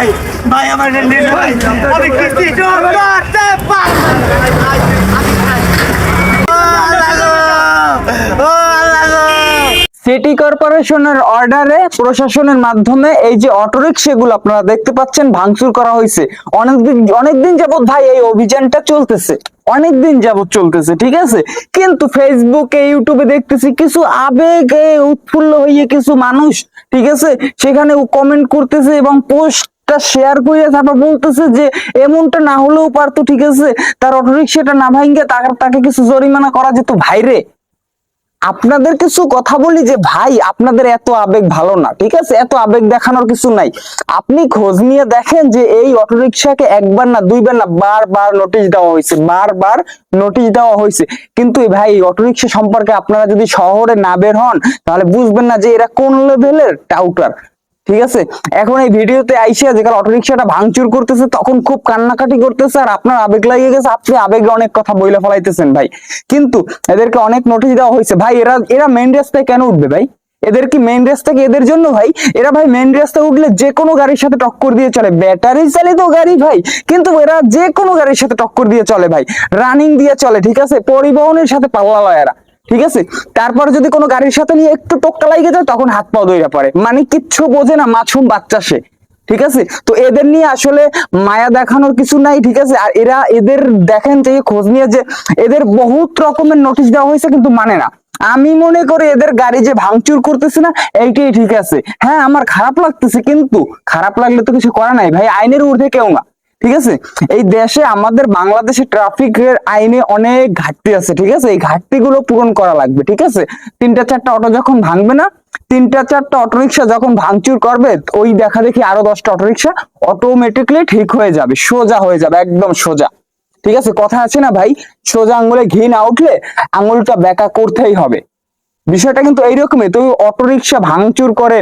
ভাই ভাই, আমার ভাই। আমি কিস্তি করতে। সিটি কর্পোরেশনের অর্ডারে প্রশাসনের মাধ্যমে এই যে অটোরিক্সাগুলো আপনারা দেখতে পাচ্ছেন, ভাঙচুর করা হয়েছে। অনেকদিন অনেকদিন যাবৎ ভাই এই অভিযানটা চলতেছে। অনেকদিন যাবৎ চলতেছে, ঠিক আছে? কিন্তু ফেসবুকে ইউটিউবে দেখতেছি কিছু আবেগে উৎফুল্ল হয়ে কিছু মানুষ, ঠিক আছে? সেখানে কমেন্ট করতেছে এবং পোস্ট শেয়ার করে তারপর বলতেছে যে, এমনটা না হলেও পারতো, ঠিক আছে? তার অটোরিক্সাটা না ভাঙ্গে তাকে কিছু জরিমানা করা যেত। ভাইরে আপনাদের কিছু কথা বলি যে, ভাই, আপনাদের এত আবেগ ভালো না, ঠিক আছে? এত আবেগ দেখানোর কিছু নাই। আপনি খোঁজ নিয়ে দেখেন যে, এই অটোরিকশাকে একবার না দুইবার না বারবার নোটিশ দেওয়া হয়েছে, বারবার নোটিশ দেওয়া হয়েছে। কিন্তু এই ভাই অটোরিকশা সম্পর্কে আপনারা যদি শহরে না বের হন, তাহলে বুঝবেন না যে, এরা কোন লেভেলের টাউটার ঠিক আছে? এখন এই ভিডিওতে আইসা যেখানে অটোরিকশাটা ভাঙচুর করতেছে, তখন খুব কান্নাকাটি করতেছে আর আপনার আবেগ লাগিয়ে গেছে, আপনি আবেগে অনেক কথা বইলে ফেলাইতেছেন ভাই। কিন্তু এদেরকে অনেক নোটিশ দেওয়া হয়েছে। ভাই, এরা এরা মেইন রাস্তায় কেন উঠবে ভাই? এদের কি মেইন রাস্তা কি এদের জন্য ভাই? এরা ভাই মেন রাস্তায় উঠলে যে কোনো গাড়ির সাথে টক্কর দিয়ে চলে। ব্যাটারি চালিত গাড়ি ভাই। কিন্তু এরা যে কোনো গাড়ির সাথে টক্কর দিয়ে চলে ভাই। রানিং দিয়ে চলে, ঠিক আছে? পরিবহনের সাথে পাল্লা লয় এরা। ঠিক আছে? তারপর যদি কোনো গাড়ির সাথে নিয়ে একটু টোকটা লাগে যায়, তখন হাত পা দইরা পড়ে। মানে কিচ্ছু বোঝে না মাছুম বাচ্চা সে। ঠিক আছে? তো এদের নিয়ে আসলে মায়া দেখানোর কিছু নাই, ঠিক আছে? আর এরা এদের দেখেন যে, খোঁজ নিয়ে যে এদের বহুত রকমের নোটিশ দেওয়া হয়েছে, কিন্তু মানে না। আমি মনে করি এদের গাড়ি যে ভাঙচুর করতেছে না, এইটাই ঠিক আছে। হ্যাঁ আমার খারাপ লাগতেছে, কিন্তু খারাপ লাগলে তো কিছু করা নাই। ভাই, আইনের ঊর্ধ্বে কেউ না। ঠিক আছে? এই দেশে আমাদের বাংলাদেশে ট্রাফিকের আইনে অনেক ঘাটতি আছে, ঠিক আছে? এই ঘাটতি গুলো পূরণ করা লাগবে, ঠিক আছে? তিনটা চারটা অটো যখন ভাঙবে না, তিনটা চারটা অটোরিকশা যখন ভাঙচুর করবে, ওই দেখা দেখি আরও দশটা অটোরিকশা অটোমেটিকলি ঠিক হয়ে যাবে, সোজা হয়ে যাবে, একদম সোজা। ঠিক আছে? কথা আছে না ভাই? সোজা আঙুলে ঘি না উঠলে আঙুলটা বেকা করতেই হবে। বিষয়টা কিন্তু এইরকমই তুমি অটোরিকশা ভাঙচুর করে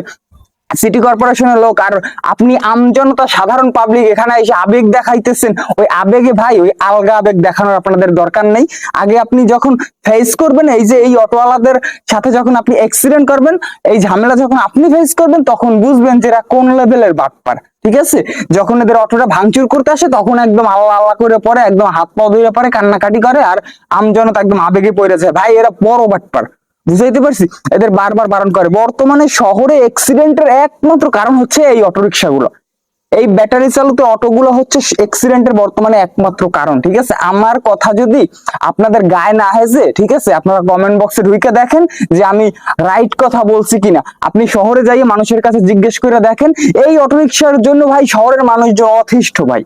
সিটি কর্পোরেশনের লোক আর আপনি আমজনতা সাধারণ পাবলিক এখানে এসে আবেগ দেখাইতেছেন, ওই আবেগে ভাই, ওই আলগা আবেগ দেখানোর আপনাদের দরকার নেই। আগে আপনি যখন ফেস করবেন, এই যে এই অটোওয়ালাদের সাথে যখন আপনি অ্যাক্সিডেন্ট করবেন, এই ঝামেলা যখন আপনি ফেস করবেন, তখন বুঝবেন যে এরা কোন লেভেলের বাটপার, ঠিক আছে? যখন এদের অটোটা ভাঙচুর করতে আসে, তখন একদম আল্লাহ আল্লাহ করে পরে, একদম হাত পা ধুয়ে পরে কান্নাকাটি করে, আর আমজনতা একদম আবেগে পড়ে যায়। ভাই, এরা বড় বাটপার। বুঝাইতে পারছি? এদের বারবার বারণ করে। বর্তমানে শহরে অ্যাক্সিডেন্টের একমাত্র কারণ হচ্ছে এই অটোরিকশা গুলো এই ব্যাটারি চালিত অটোগুলো হচ্ছে অ্যাক্সিডেন্টের বর্তমানে একমাত্র কারণ, ঠিক আছে? আমার কথা যদি আপনাদের গায়ে না হেজে, ঠিক আছে? আপনারা কমেন্ট বক্সে ঢুকে দেখেন যে আমি রাইট কথা বলছি কিনা। আপনি শহরে যাইয়ে মানুষের কাছে জিজ্ঞেস করে দেখেন, এই অটোরিকশার জন্য ভাই শহরের মানুষজন অথিষ্ঠ ভাই।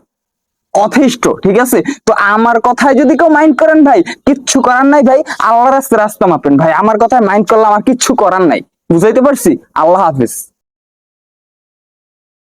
অথিষ্ঠ, ঠিক আছে? তো আমার কথায় যদি কেউ মাইন্ড করেন ভাই, কিচ্ছু করার নাই ভাই আল্লাহ রাস্তা রাস্তা মাপেন ভাই। আমার কথায় মাইন্ড করলে আমার কিচ্ছু করার নাই। বুঝাইতে পারছি? আল্লাহ হাফিজ।